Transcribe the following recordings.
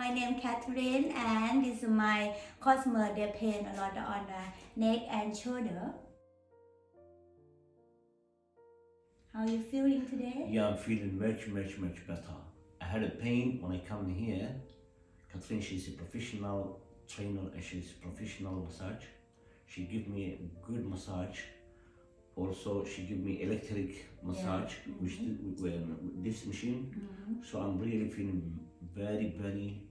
my name Catherine and this is my customer they pain a lot on the neck and shoulder. How are you feeling today? Yeah, I'm feeling much, much, much better. I had a pain when I come here. Catherine, she's a professional trainer and she's a professional massage. She give me a good massage. Also, she give me electric massage, which mm-hmm. with, with, with this machine. Mm-hmm. So I'm really feeling very, very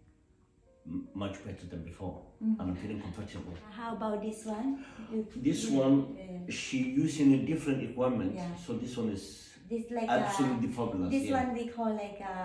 much better than before, and I'm feeling comfortable. How about this one? You- This you- one, uh, she using a different equipment, Yeah. so this one is this like absolutely a, fabulous. this yeah. one we call like a,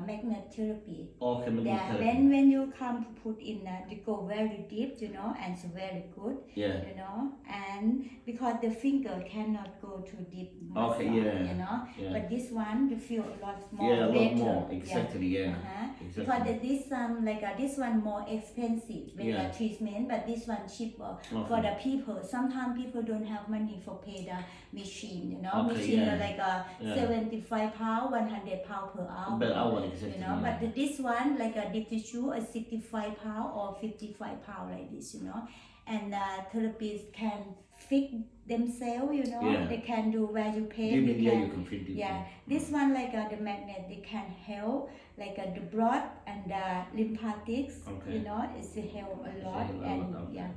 a magnet therapy. Okay, magnet Yeah, therapy. when when you come to put in, uh, they go very deep, you know, and it's very good, Yeah. you know, and because the finger cannot go too deep, muscle, Okay, yeah, you know, yeah. but this one you feel a lot more Yeah, a lot better. more. Exactly. Yeah. Uh-huh. Exactly. Because this um like uh, this one more expensive with Yeah. the treatment, but this one cheaper Okay. for the people. Sometimes people don't have money for pay the machine, you know, Okay, machine yeah. like a Yeah. seventy five pound, one hundred pound per hour. Per hour, exactly. You know, yeah. but this one like a deep tissue, a sixty five pound or fifty five pound like this, you know, and uh, therapists can fix themselves, you know, Yeah. they can do where you pay, Deep you yeah, can you can feel deep. yeah, this one like uh, the magnet, they can help like uh, the blood and the lymphatics. Okay. You know, it's help a lot help a and lot, okay. yeah.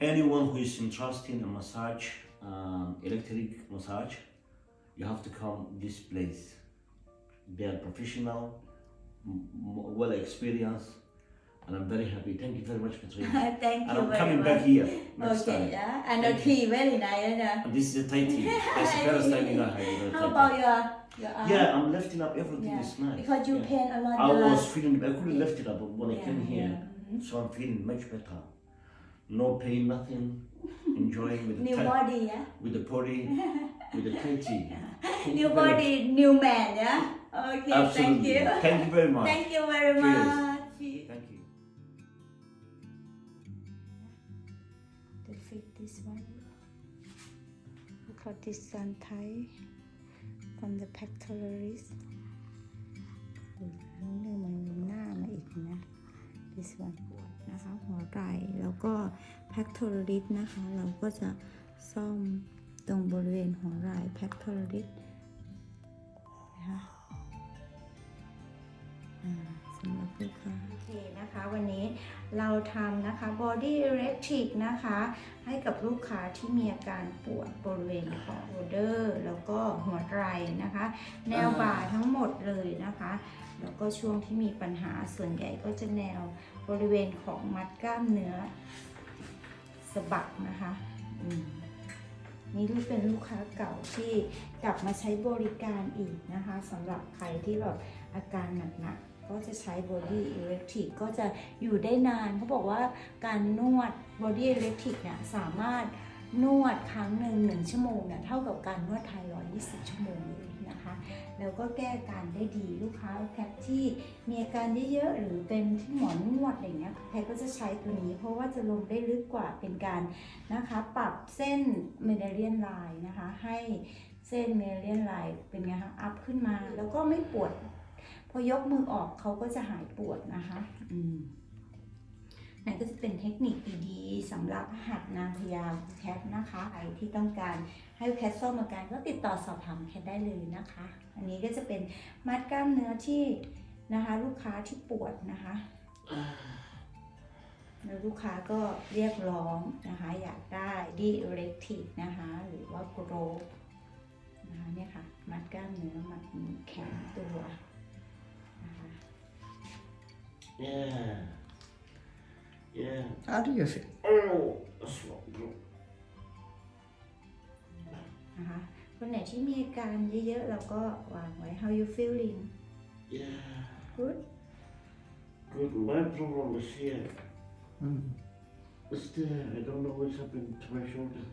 Anyone who is interested in a massage, um, electric massage, you have to come this place. They are professional, well experienced, and I'm very happy. Thank you very much, Katrina. Thank and you I'm very coming much. back here next okay, time. yeah, and the Thank you. very nice. Yeah. And this is a Thai tea. That's the first time you know how How about tea. your your arm? Yeah, I'm lifting up everything Yeah, is nice. because you yeah. pain a lot. I was feeling, I couldn't lift it up when I came here. yeah, mhm. So I'm feeling much better. No pain, nothing. Enjoying with the New Thai- body, yeah. with the body, with the Thai tea. Thank New you very- body, new man, yeah. Okay, thank Absolutely. you. Thank you very much. Thank you very Cheers. much. Thank you. to fit this one. Look at this sun tie from the pectoralis. นี่มันหน้ามาอีกนะ this one นะคะหัวไหล่แล้วก็ pectoralis นะคะ เราก็จะซ่อมตรงบริเวณหัวไหล่ pectoralis นะคะอ่าสำหรับลูกค้าโอเคนะคะวันนี้เราทำนะคะ body electric นะคะ ให้กับลูกค้าที่มีอาการปวดบริเวณของโ o เดอร์ แล้วก็หัวไหล่นะคะ แนวบ่าทั้งหมดเลยนะคะ แล้วก็ช่วงที่มีปัญหาส่วนใหญ่ก็จะแนวบริเวณของมัดกล้ามเนื้อสะบักนะคะ อืม นี่ลูกเป็นลูกค้าเก่าที่กลับมาใช้บริการอีกนะคะสำหรับใครที่แบบอาการหนักๆก็จะใช้ Body Electric ก็จะอยู่ได้นานเขาบอกว่าการนวด Body Electric เนี่ยสามารถ นวดครั้งหนึ่งหนึ่งชั่วโมงเนี่ยเท่ากับการนวดไทรอยด์20 ชั่วโมงเลยนะคะ แล้วก็แก้การได้ดีลูกค้าแพทที่มีอาการเยอะๆหรือเป็นที่หมอนวดอะไรเงี้ยแพทก็จะใช้ตัวนี้ เพราะว่าจะลงได้ลึกกว่าเป็นการนะคะ ปรับเส้นเมเดเลียนไลน์นะคะ ให้เส้นเมเดเลียนไลน์เป็นไงคะอัพขึ้นมาแล้วก็ไม่ปวด พอยกมือออกเขาก็จะหายปวดนะคะ อืม นั่นก็จะเป็นเทคนิคดีๆสำหรับหัดนางพญาแคทนะคะใครที่ต้องการให้แคทซ่อมอาการก็ติดต่อสอบถามแคทได้เลยนะคะ อันนี้ก็จะเป็นมัดกล้ามเนื้อที่นะคะลูกค้าที่ปวดนะคะแล้วลูกค้าก็เรียกร้องนะคะอยากได้ดีเรกทีนะคะหรือว่าโกรนะคะเนี่ยค่ะมัดกล้ามเนื้อมัดแขนตัวนะคะ Yeah. Yeah. How do you feel? Oh, that's not good. นะคะคนไหนที่มีอาการเยอะๆเราก็วางไว้ how you feeling Yeah. good Good. My problem is here. Mm. It's there. I don't know what's happened to my shoulder.